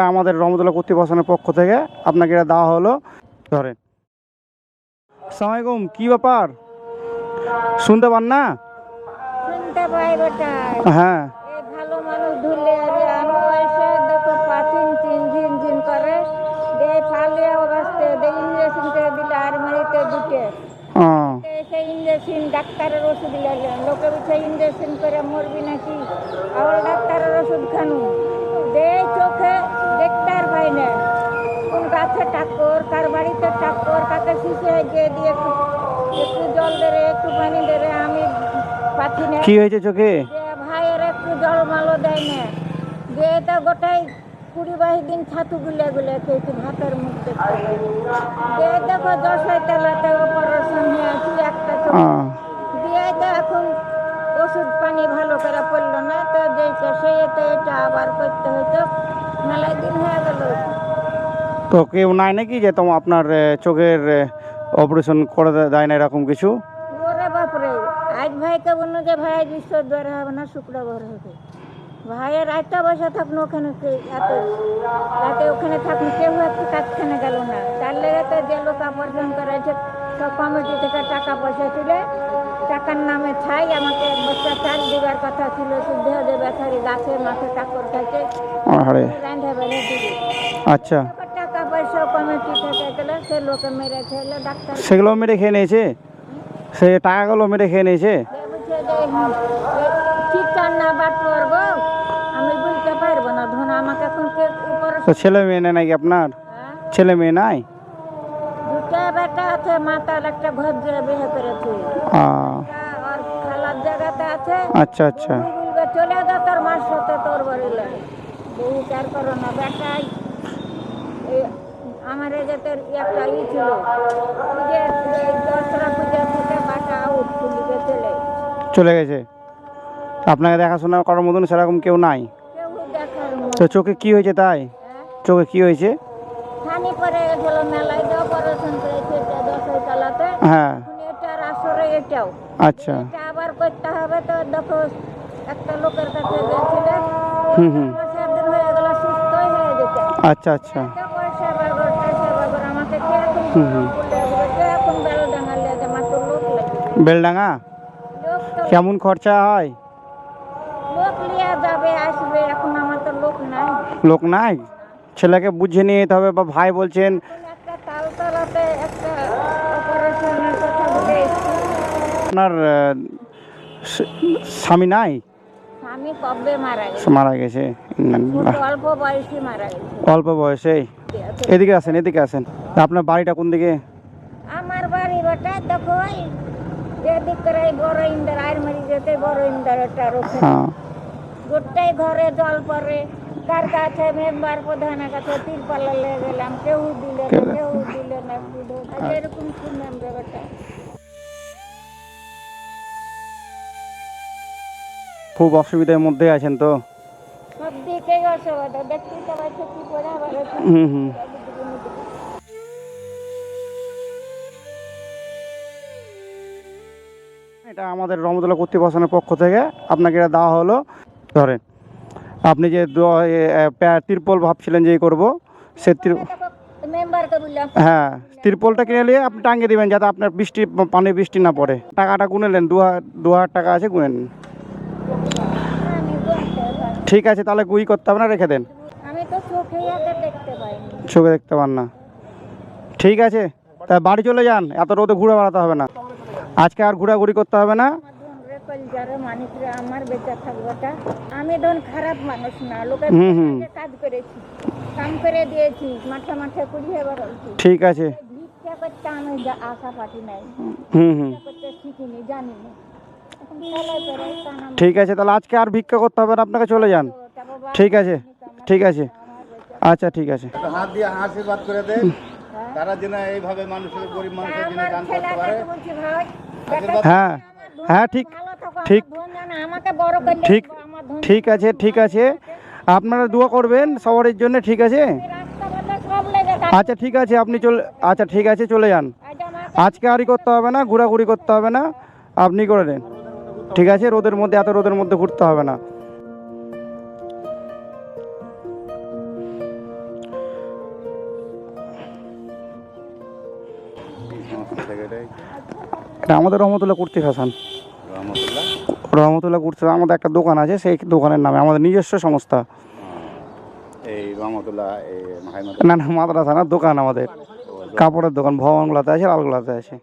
আমাদের রহমতুল্লাহ কর্তৃপক্ষের পক্ষ থেকে আপনাকে এটা দেওয়া হলো। ধরেন। সালামালাইকুম কি ব্যাপার? শুনতে পান না? হ্যাঁ। ইঞ্জেকশন করে। দিলে আর মারিতে সেই ইঞ্জেকশন ডাক্তারের ওষুধ লাগে। লোকে বলছে ইঞ্জেকশন করে মরবি নাকি? আবার ডাক্তারের ওষুধ খানু। দে চোখে গিয়ে দিয়ে একটু একটু জল দে রে একটু পানি দে রে আমি পাচ্ছি না। কি হয়েছে চোখে? ভাইয়ের একটু জল মালো দেয় না। যে এটা গোটাই কুড়ি বাইশ দিন ছাতু গুলে গুলে খেয়েছি ভাতের মুখ দেখতে। যে দেখো দশই তেলাতে অপারেশন হয়েছি একটা দিয়ে তো এখন ওষুধ পানি ভালো করে পড়ল না তো যে সেই তো এটা আবার করতে হতো মেলায় দিন হয়ে গেল। তো কেউ নাই নাকি যে তোমার আপনার চোখের অপারেশন করে দেয় না এরকম কিছু? ওরে বাপরে আজ ভাইকে বলল যে ভাই হবে না শুক্রবার হবে। ভাইয়ের রাতটা বসে থাকুন ওখানে কে- এত রাতে ওখানে থাকুন কেউ একটু কাজখানে গেল না। তার লেগে তো যে লোক অপারেশন করেছে সব কমিটি থেকে টাকা পয়সা তুলে টাকার নামে ছাই আমাকে বস্তা চাল কথা ছিল শুদ্ধ যে বেচারি গাছে মাথে টাকর খাইছে আচ্ছা টাকা পয়সা কমিটি থেকে গেলে সে লোকে ডাক্তার সেগুলো মেরে খেয়ে নিয়েছে? সে টাকাগুলো মেরে খেয়ে নিয়েছে? যে না বাট করব আমি বলতে পারব না ধন আমাকে এখন কে উপরে তো ছেলে মেয়ে নেই নাকি আপনার? হ্যাঁ? ছেলে মেয়ে নাই? দুটা বেটা আছে একটা ঘর বিয়ে করেছে আ, আর খালার জায়গাতে আছে। আচ্ছা আচ্ছা। তুই বলবে চলে যা তোর মার সাথে তোর চার করো না বেটাই। আমার এই যে তোর একটা ই ছিল পুজো দশরা পূজা থেকে আউট চলে। চলে গেছে। আপনাকে দেখাশোনা করার মতন সেরকম কেউ নাই? তো চোখে কি হয়েছে তাই? হ্যাঁ। চোখে কি হয়েছে? ছানি পরে গেছিল মেলায় দিয়ে অপারেশন করেছে দশই তলাতে। হ্যাঁ। এটার আসরে এটাও। আচ্ছা। এটা আবার করতে হবে তো দেখো একটা লোকের কাছে গেছিলে। হুম হুম। হয়ে গেল সুস্থই হয়ে যেতে আচ্ছা আচ্ছা। বেলডাঙ্গা? কেমন খরচা হয়? লোক নাই? ছেলেকে বুঝে নিয়ে যেতে হবে বা ভাই বলছেন। আপনার স্বামী নাই? মারা গেছে? অল্প বয়সে এদিকে আসেন এদিকে আসেন। আপনার বাড়িটা কোন দিকে? আমার বাড়ি বেটা দেখো এদিক করে বড় ইন্দার আর মারি যেতে বড় ইন্দার একটা রোখে হ্যাঁ। গোটাই ঘরে জল পড়ে কার কাছে মেম্বার প্রধানের কাছে তিরপালা লেগে গেলাম কেউ দিলে না কেউ দিলে না বুঝো? এরকম শুনলাম বেটা? খুব অসুবিধার মধ্যে আছেন তো? সব দিকেই অসুবিধা দেখতে পাচ্ছ কি করে হুম হুম। এটা আমাদের রহমতুল্লাহ কর্তৃপক্ষের পক্ষ থেকে আপনাকে এটা দেওয়া হলো। ধরেন আপনি যে তিরপল ভাবছিলেন যে করব সে হ্যাঁ তিরপলটা কিনে নিয়ে আপনি টাঙিয়ে দেবেন যাতে আপনার বৃষ্টি পানি বৃষ্টি না পড়ে। টাকাটা গুনে নেন দু দু হাজার টাকা আছে গুনে নিন। ঠিক আছে তাহলে গুই করতে হবে না রেখে দেন। চোখে দেখতে পান না। ঠিক আছে তা বাড়ি চলে যান এত রোদে ঘুরে বেড়াতে হবে না। আজকে আর ঘোরাঘুরি করতে হবে না? আমার ধন রে কলজারে মানিকরে আমার বেঁচে থাকবোটা। আমি খারাপ মানুষ না লোকের হুম, হুম। কাজ করেছি কাম করে দিয়েছি মাঠে মাঠে কুড়িয়ে বেড়াচ্ছি ঠিক আছে। ভিক্ষা করতে আমি আশা নাই। করতে শিখিনি জানি না ঠিক আছে তাহলে আজকে আর ভিক্ষা করতে হবে না আপনাকে চলে যান। ঠিক আছে ঠিক আছে। আচ্ছা ঠিক আছে। হাত দিয়ে আশীর্বাদ করে দেন। তারা যেন এইভাবে মানুষের গরিব মানুষের জন্য দান করতে পারে। বলছি ভাই আশীর্বাদ হ্যাঁ হ্যাঁ ঠিক ঠিক ঠিক ঠিক আছে ঠিক আছে। আপনারা দোয়া করবেন সবারের জন্য, ঠিক আছে? আচ্ছা ঠিক আছে, আপনি চলে আচ্ছা ঠিক আছে, চলে যান। আজকে আরই করতে হবে না, ঘোরাঘুরি করতে হবে না, আপনি করে নেন। ঠিক আছে, রোদের মধ্যে, এত রোদের মধ্যে ঘুরতে হবে না। এটা আমাদের রহমতুল্লাহ কুর্তি হাসান। রহমতুল্লাহ? কুর্তি আমাদের একটা দোকান আছে সেই দোকানের নামে আমাদের নিজস্ব সংস্থা। এই রহমতুল্লাহ না না মাদ্রাসা না দোকান আমাদের। কাপড়ের দোকান ভবনগুলাতে আছে লালগুলাতে আছে।